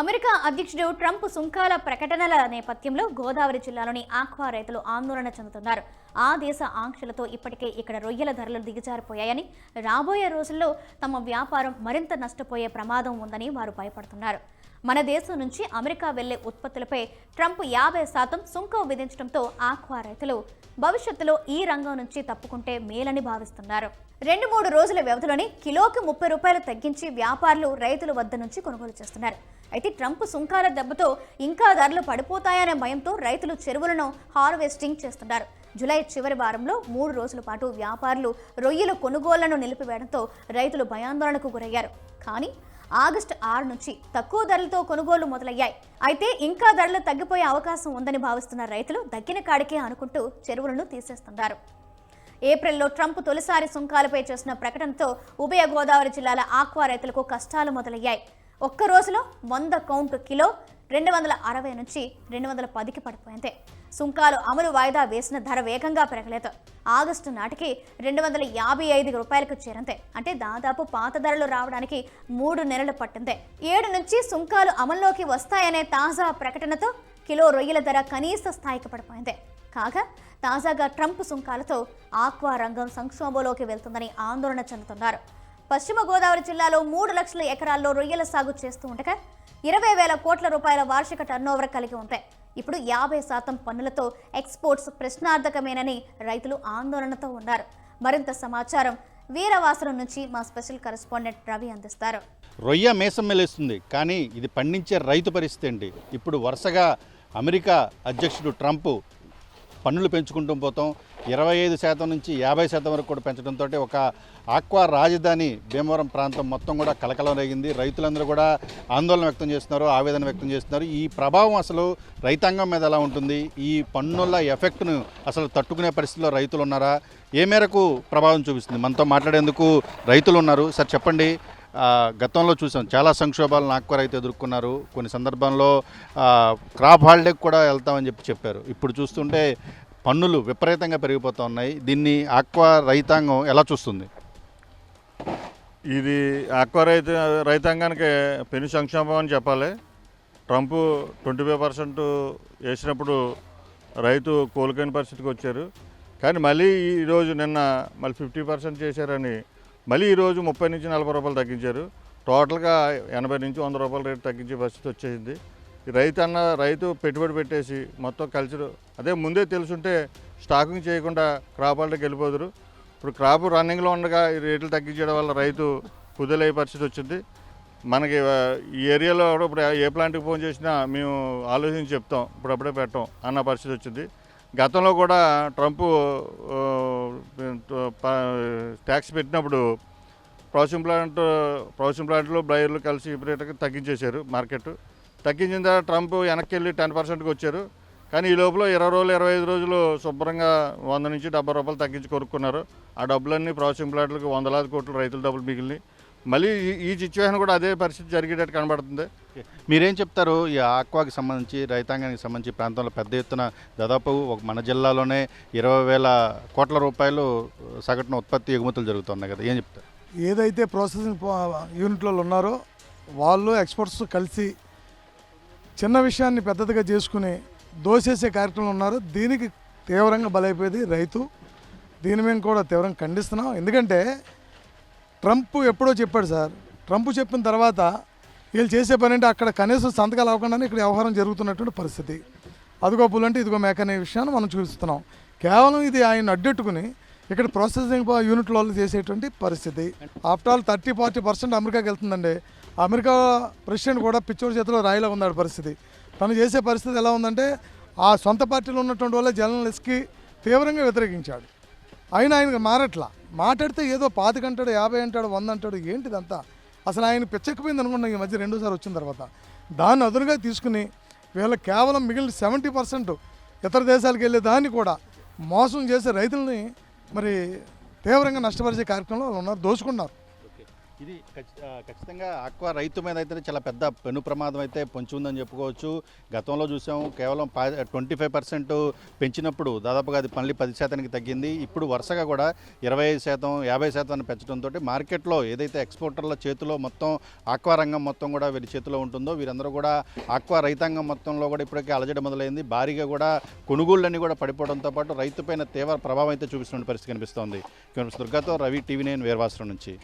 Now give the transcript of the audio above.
America అధ్యక్షుడు Trump సుంకాల ప్రకటనల నేపథ్యంలో గోదావరి జిల్లాలోని ఆక్వా రైతులు ఆందోళన చెందుతున్నారు. ఆ దేశ ఆంక్షలతో ఇప్పటికే ఇక్కడ రొయ్యల ధరలు దిగజారిపోయాయని రాబోయే రోజుల్లో తమ వ్యాపారం మరింత నష్టపోయే ప్రమాదం ఉందని వారు భయపడుతున్నారు. మన దేశం నుంచి అమెరికా వెళ్ళే ఉత్పత్తులపై ట్రంప్ యాభై శాతం సుంకం విధించడంతో ఆక్వా రైతులు భవిష్యత్తులో ఈ రంగం నుంచి తప్పుకుంటే మేలని భావిస్తున్నారు. రెండు మూడు రోజుల వ్యవధిలోనే కిలోకి ముప్పై రూపాయలు తగ్గించి వ్యాపారులు రైతుల వద్ద నుంచి కొనుగోలు చేస్తున్నారు. అయితే ట్రంప్ సుంకాల దెబ్బతో ఇంకా ధరలు పడిపోతాయనే భయంతో రైతులు చెరువులను హార్వెస్టింగ్ చేస్తున్నారు. జూలై చివరి వారంలో మూడు రోజుల పాటు వ్యాపారులు రొయ్యల కొనుగోళ్ళను నిలిపివేయడంతో రైతులు భయాందోళనకు గురయ్యారు. కానీ ఆగస్టు ఆరు నుంచి తక్కువ ధరలతో కొనుగోలు మొదలయ్యాయి. అయితే ఇంకా ధరలు తగ్గిపోయే అవకాశం ఉందని భావిస్తున్న రైతులు దక్కిన కాడికే అనుకుంటూ చెరువులను తీసేస్తున్నారు. ఏప్రిల్లో ట్రంప్ తొలిసారి సుంకాలపై చేసిన ప్రకటనతో ఉభయ గోదావరి జిల్లాల ఆక్వా రైతులకు కష్టాలు మొదలయ్యాయి. ఒక్క రోజులో వంద కౌంట్ కిలో రెండు వందల అరవై నుంచి రెండు వందల పదికి పడిపోయింది. సుంకాలు అమలు వాయిదా వేసిన ధర వేగంగా పెరగలేదు. ఆగస్టు నాటికి రెండు వందల యాభై ఐదు రూపాయలకు చేరింది. అంటే దాదాపు పాత ధరలు రావడానికి మూడు నెలలు పట్టింది. ఏడు నుంచి సుంకాలు అమల్లోకి వస్తాయనే తాజా ప్రకటనతో కిలో రొయ్యల ధర కనీస స్థాయికి పడిపోయింది. కాగా తాజాగా ట్రంప్ సుంకాలతో ఆక్వా రంగం సంక్షోభంలోకి వెళ్తుందని ఆందోళన చెందుతున్నారు. పశ్చిమ గోదావరి జిల్లాలో మూడు లక్షల ఎకరాల్లో రొయ్యల సాగు చేస్తూ ఉండగా ఇరవై వేల కోట్ల రూపాయల వార్షిక టర్నోవర్ కలిగి ఉంటాయి ఇప్పుడు యాభై శాతం పన్నులతో ఎక్స్పోర్ట్స్ ప్రశ్నార్థకమేనని రైతులు ఆందోళనతో ఉన్నారు. మరింత సమాచారం వీరవాసరం నుంచి మా స్పెషల్ కరెస్పాండెంట్ రవి అందిస్తారు. రొయ్య మేసం మెలేస్తుంది కానీ ఇది పండించే రైతు పరిస్థితి అండి. ఇప్పుడు వరుసగా అమెరికా అధ్యక్షుడు ట్రంప్ పన్నులు పెంచుకుంటూ పోతాం ఇరవై ఐదు శాతం నుంచి యాభై శాతం వరకు కూడా పెంచడంతో ఒక ఆక్వా రాజధాని భీమవరం ప్రాంతం మొత్తం కూడా కలకలం రేగింది. రైతులందరూ కూడా ఆందోళన వ్యక్తం చేస్తున్నారు ఆవేదన వ్యక్తం చేస్తున్నారు. ఈ ప్రభావం అసలు రైతాంగం మీద ఎలా ఉంటుంది? ఈ పన్నుల ఎఫెక్ట్ను అసలు తట్టుకునే పరిస్థితిలో రైతులు ఉన్నారా? ఏ మేరకు ప్రభావం చూపిస్తుంది? మనతో మాట్లాడేందుకు రైతులు ఉన్నారు. సార్ చెప్పండి. గతంలో చూసాం చాలా సంక్షోభాలను ఆక్వా రైతు ఎదుర్కొన్నారు. కొన్ని సందర్భాల్లో క్రాప్ హాలిడేకి కూడా వెళ్తామని చెప్పి చెప్పారు. ఇప్పుడు చూస్తుంటే పన్నులు విపరీతంగా పెరిగిపోతూ ఉన్నాయి. దీన్ని ఆక్వా రైతాంగం ఎలా చూస్తుంది? ఇది ఆక్వా రైత రైతాంగానికి పెను సంక్షేమం అని చెప్పాలి. ట్రంప్ ట్వంటీ ఫైవ్ పర్సెంట్ వేసినప్పుడు రైతు కోలుకోని పరిస్థితికి వచ్చారు. కానీ మళ్ళీ ఈరోజు నిన్న మళ్ళీ ఫిఫ్టీ పర్సెంట్ చేశారని మళ్ళీ ఈరోజు ముప్పై నుంచి నలభై రూపాయలు తగ్గించారు. టోటల్గా ఎనభై నుంచి వంద రూపాయల రేటు తగ్గించే పరిస్థితి వచ్చేసింది. రైతు అన్న రైతు పెట్టుబడి పెట్టేసి మొత్తం కల్చరు అదే ముందే తెలుసుంటే స్టాకింగ్ చేయకుండా క్రాప్ హాలిడేకి వెళ్ళిపోదురు. ఇప్పుడు క్రాప్ రన్నింగ్లో ఉండగా ఈ రేట్లు తగ్గించడం వల్ల రైతు కుదలయ్యే పరిస్థితి వచ్చింది. మనకి ఈ ఏరియాలో కూడా ఇప్పుడు ఏ ప్లాంట్కి ఫోన్ చేసినా మేము ఆలోచించి చెప్తాం ఇప్పుడు అప్పుడే పెట్టాం అన్న పరిస్థితి వచ్చింది. గతంలో కూడా ట్రంప్ ట్యాక్స్ పెట్టినప్పుడు ప్రాసెసింగ్ ప్లాంట్ ప్రాసెసింగ్ ప్లాంట్లో బ్లైర్లు కలిసి ఇప్పుడు తగ్గించేశారు మార్కెట్ తగ్గించిన తర్వాత ట్రంప్ వెనక్కి వెళ్ళి టెన్ పర్సెంట్కి వచ్చారు. కానీ ఈ లోపల ఇరవై రోజులు ఇరవై ఐదు రోజులు శుభ్రంగా వంద నుంచి డెబ్బై రూపాయలు తగ్గించి కొనుక్కున్నారు. ఆ డబ్బులన్నీ ప్రాసెసింగ్ ప్లాంట్లకు వందలాది కోట్లు రైతుల డబ్బులు మిగిలినాయి. మళ్ళీ ఈ- ఈ సిచ్యువేషన్ కూడా అదే పరిస్థితి జరిగేటట్టు కనబడుతుంది. మీరేం చెప్తారు? ఈ ఆక్వాకి సంబంధించి రైతాంగానికి సంబంధించి ప్రాంతంలో పెద్ద ఎత్తున దాదాపు ఒక మన జిల్లాలోనే ఇరవై వేల కోట్ల రూపాయలు సగటున ఉత్పత్తి ఎగుమతులు జరుగుతున్నాయి కదా. ఏం చెప్తారు? ఏదైతే ప్రాసెసింగ్ పా- యూనిట్లో ఉన్నారో వాళ్ళు ఎక్స్పర్ట్స్ కలిసి చిన్న విషయాన్ని పెద్దదిగా చేసుకుని దోసేసే కార్యక్రమంలో ఉన్నారు. దీనికి తీవ్రంగా బలైపోయేది రైతు. దీని మేము కూడా తీవ్రంగా ఖండిస్తున్నాం. ఎందుకంటే ట్రంప్ ఎప్పుడో చెప్పాడు సార్. ట్రంప్ చెప్పిన తర్వాత వీళ్ళు చేసే పని అంటే అక్కడ కనీసం సంతకాలు అవ్వకుండానే ఇక్కడ వ్యవహారం జరుగుతున్నటువంటి పరిస్థితి. అదిగో పుల్ అంటే ఇదిగో మేక అనే విషయాన్ని మనం చూస్తున్నాం కేవలం ఇది ఆయన అడ్డెట్టుకుని ఇక్కడ ప్రాసెసింగ్ యూనిట్ వాళ్ళు చేసేటువంటి పరిస్థితి. After all thirty forty percent అమెరికాకి వెళ్తుందండి. అమెరికా ప్రెసిడెంట్ కూడా పిచ్చోడి చేతిలో రాయిలా ఉన్నాడు పరిస్థితి. తను చేసే పరిస్థితి ఎలా ఉందంటే ఆ సొంత పార్టీలో ఉన్నటువంటి వాళ్ళ జర్నలిస్ట్కి తీవ్రంగా వ్యతిరేకించాడు. అయినా ఆయనకు మారట్లా. మాట్లాడితే ఏదో పాతిక అంటాడు యాభై అంటాడు వంద అంటాడు ఏంటిదంతా? అసలు ఆయన పిచ్చెక్కిపోయింది అనుకున్నాం ఈ మధ్య రెండోసారి వచ్చిన తర్వాత. దాన్ని అదునుగా తీసుకుని వీళ్ళ కేవలం మిగిలిన సెవెంటీ పర్సెంట్ ఇతర దేశాలకు వెళ్ళే దాన్ని కూడా మోసం చేసే రైతుల్ని మరి తీవ్రంగా నష్టపరిచే కార్యక్రమంలో వాళ్ళు ఉన్నారు దోచుకున్నారు. ఇది ఖచ్చితంగా ఆక్వా రైతు మీద అయితే చాలా పెద్ద పెను ప్రమాదం అయితే పొంచి ఉందని చెప్పుకోవచ్చు. గతంలో చూసాం కేవలం ట్వంటీ ఫైవ్ పర్సెంట్ పెంచినప్పుడు దాదాపుగా అది మళ్ళీ పది శాతానికి తగ్గింది. ఇప్పుడు వరుసగా కూడా ఇరవై ఐదు శాతం యాభై శాతాన్ని పెంచడంతో మార్కెట్లో ఏదైతే ఎక్స్పోర్టర్ల చేతిలో మొత్తం ఆక్వా రంగం మొత్తం కూడా వీరి చేతిలో ఉంటుందో వీరందరూ కూడా ఆక్వా రైతాంగం మొత్తంలో కూడా ఇప్పటికే అలజడి మొదలైంది. భారీగా కూడా కొనుగోళ్ళన్నీ కూడా పడిపోవడంతో పాటు రైతుపైన తీవ్ర ప్రభావం అయితే చూపిస్తున్న పరిస్థితి కనిపిస్తోంది. దుర్గాతో రవి టీవీ నేను వేర్వాసరం నుంచి.